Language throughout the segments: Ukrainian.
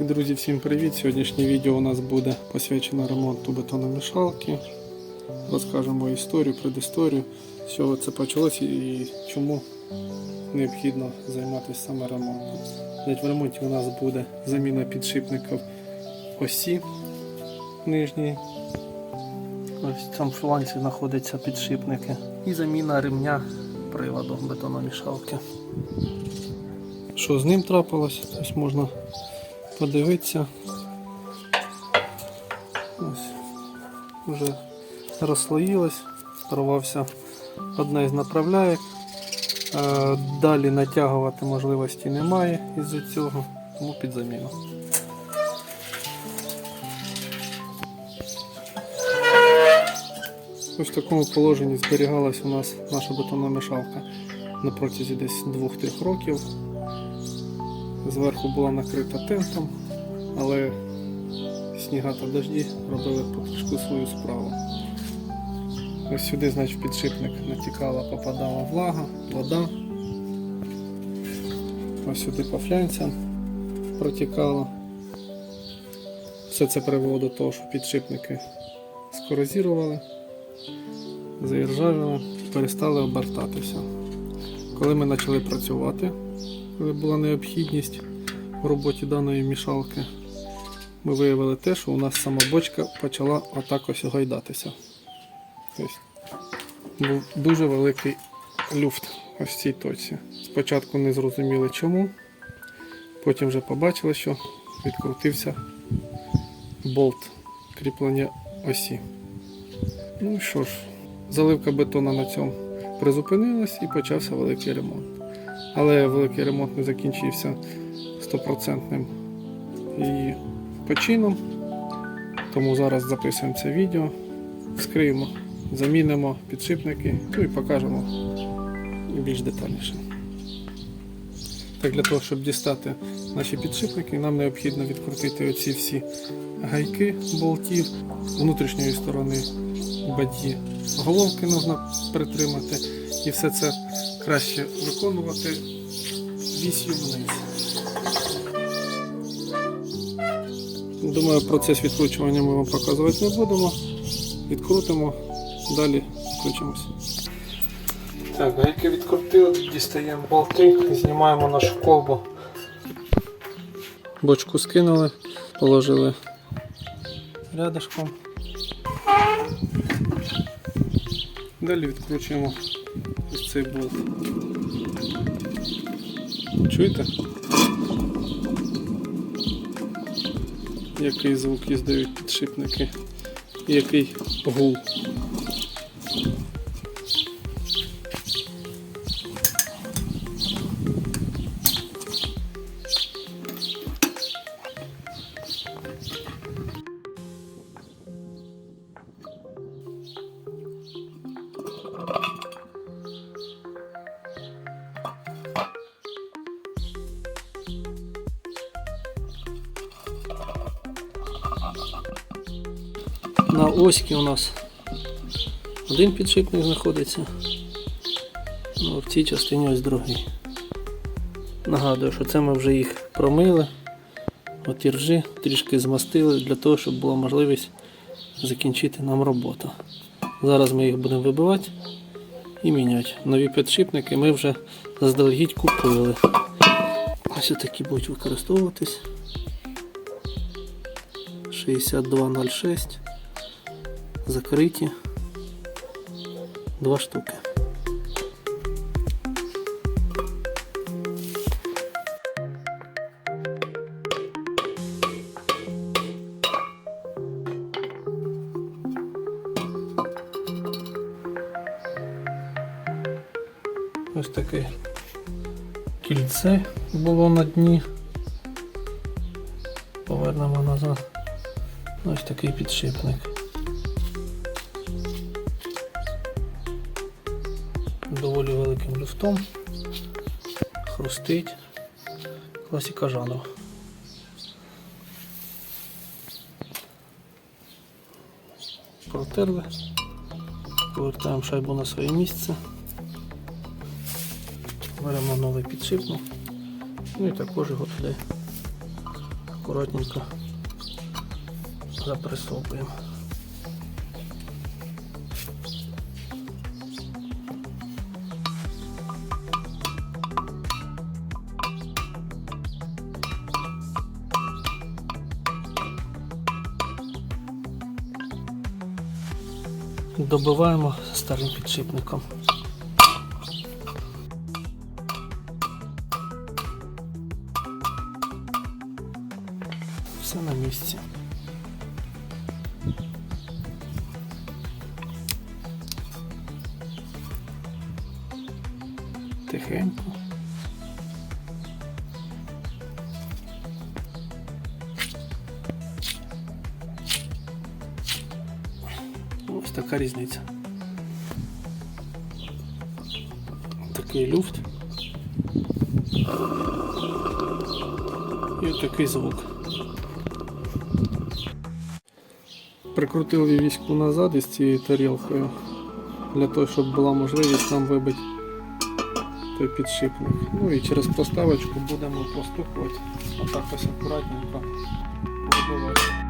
Друзі, всім привіт! Сьогоднішнє відео у нас буде посвячено ремонту бетономішалки. Розкажемо історію, предісторію, з чого це почалося і чому необхідно займатися саме ремонтом. В ремонті у нас буде заміна підшипників осі нижньої. Ось в цьому фланці знаходяться підшипники. І заміна ремня приводу бетономішалки. Що з ним трапилось? Ось можна подивитися. Ось вже розслоїлось, порвався одна із направляєк. Е, Далі натягувати можливості немає із-за цього, тому під заміну. Ось в такому положенні зберігалась у нас наша бетономішалка на протязі десь 2-3 років. Зверху була накрита тентом, але сніга та дожді робили потрошку свою справу. Ось сюди, значить, підшипник натікала, попадала влага, вода. Ось сюди по флянцям протікало. Все це привело до того, що підшипники скорозірували, заіржавіли, перестали обертатися. Коли ми почали працювати, коли була необхідність в роботі даної мішалки, ми виявили те, що у нас сама бочка почала отак ось гойдатися. Ось. Був дуже великий люфт ось в цій точці. Спочатку не зрозуміли чому, потім вже побачили, що відкрутився болт кріплення осі. Ну що ж, заливка бетона на цьому призупинилась і почався великий ремонт. Але великий ремонт не закінчився стопроцентним її почином. Тому зараз записуємо це відео, вскриємо, замінимо підшипники ну і покажемо більш детальніше. Так, для того, щоб дістати наші підшипники, нам необхідно відкрутити оці всі гайки болтів внутрішньої сторони бадьї. Головки можна притримати і все це краще виконувати вісью вниз. Думаю, процес відкручування ми вам показувати не будемо. Відкрутимо, далі включимося. Так, гайки відкрутили, дістаємо болти, знімаємо нашу колбу. Бочку скинули, положили рядышком. Далі відкручуємо цей болт. Чуєте? Який звук іздають підшипники? Який гул. На оські у нас один підшипник знаходиться. Ну, в цій частині ось другий. Нагадую, що це ми вже їх промили, от іржи трішки змастили для того, щоб була можливість закінчити нам роботу. Зараз ми їх будемо вибивати і міняти. Нові підшипники ми вже заздалегідь купили. Ось такі будуть використовуватись. 6206 закриті два штуки. Ось таке кільце було на дні. Повернемо назад. Ось такий підшипник. Доволі великим люфтом. Хрустить. Класіка жанру. Протерли. Повертаємо шайбу на своє місце. Беремо новий підшипник. Ну і також його туди акуратненько запресовуємо. Добиваємо старим підшипником. Все на місці. Тихенько. Така різниця. Такий люфт. І отакий звук. Прикрутили війську назад із цією тарілкою для того, щоб була можливість нам вибити той підшипник. Ну і через проставочку будемо простукувати. Отак ось акуратненько вибивати.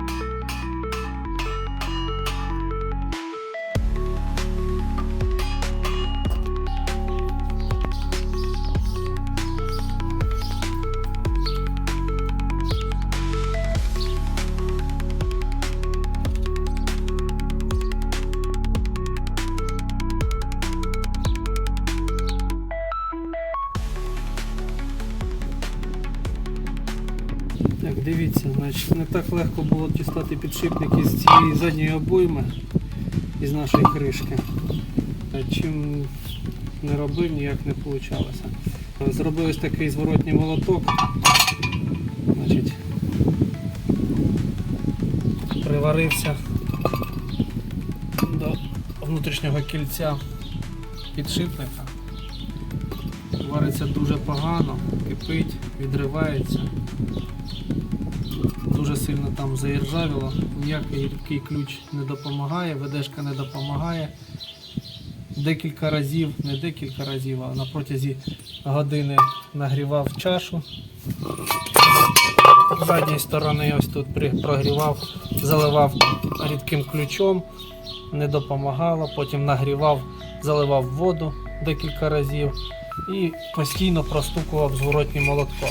Дивіться, значить, не так легко було дістати підшипник із цієї задньої обойми, із нашої кришки. Чим не робив, ніяк не вийшло. Зробив ось такий зворотній молоток. Значить, приварився до внутрішнього кільця підшипника. Вариться дуже погано, кипить, відривається сильно там заіржавіло, ніякий рідкий ключ не допомагає, ведешка не допомагає. Декілька разів, не декілька разів, а на протязі години нагрівав чашу. З задньої сторони ось тут прогрівав, заливав рідким ключом, не допомагало, потім нагрівав, заливав воду декілька разів і постійно простукував зворотнім молотком.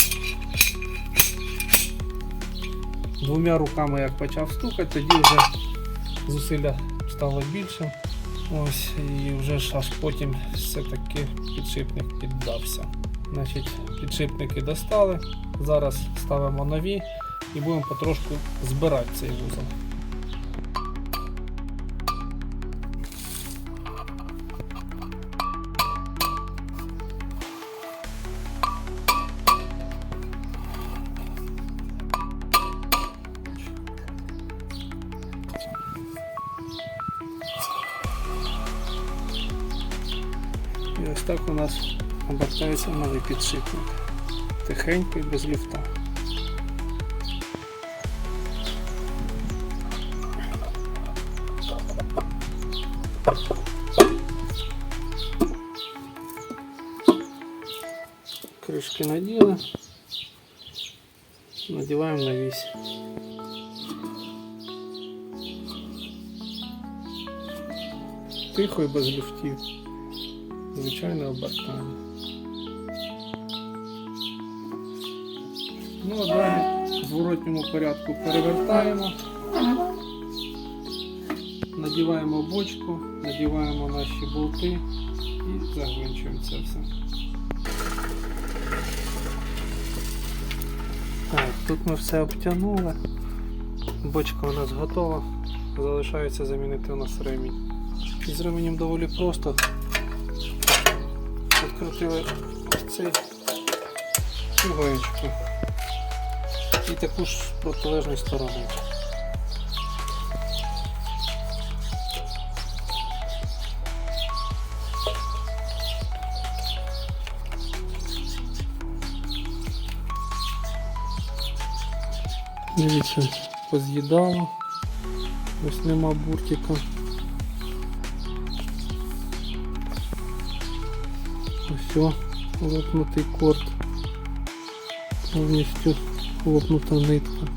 Двома руками як почав стукати, тоді вже зусилля стало більше. Ось і вже ж аж потім все-таки підшипник піддався. Значить, підшипники достали. Зараз ставимо нові і будемо потрошку збирати цей вузол. ось так у нас обертається новий підшипник. Тихенько і без ліфта. Кришки наділи. Надіваємо на вісь. Тихо і без люфтів. Звичайне обертання. Ну а далі в зворотньому порядку перевертаємо, надіваємо бочку, надіваємо наші болти і загвинчуємо це все. Так, тут ми все обтягнули. Бочка у нас готова. Залишається замінити у нас ремінь. І з ременем доволі просто. Відкрутили цей гаєчку і таку ж з протилежної сторони. Дивіться, поз'їдало. Ось нема буртика. Ось лопнутый корт Полностью лопнута нитка.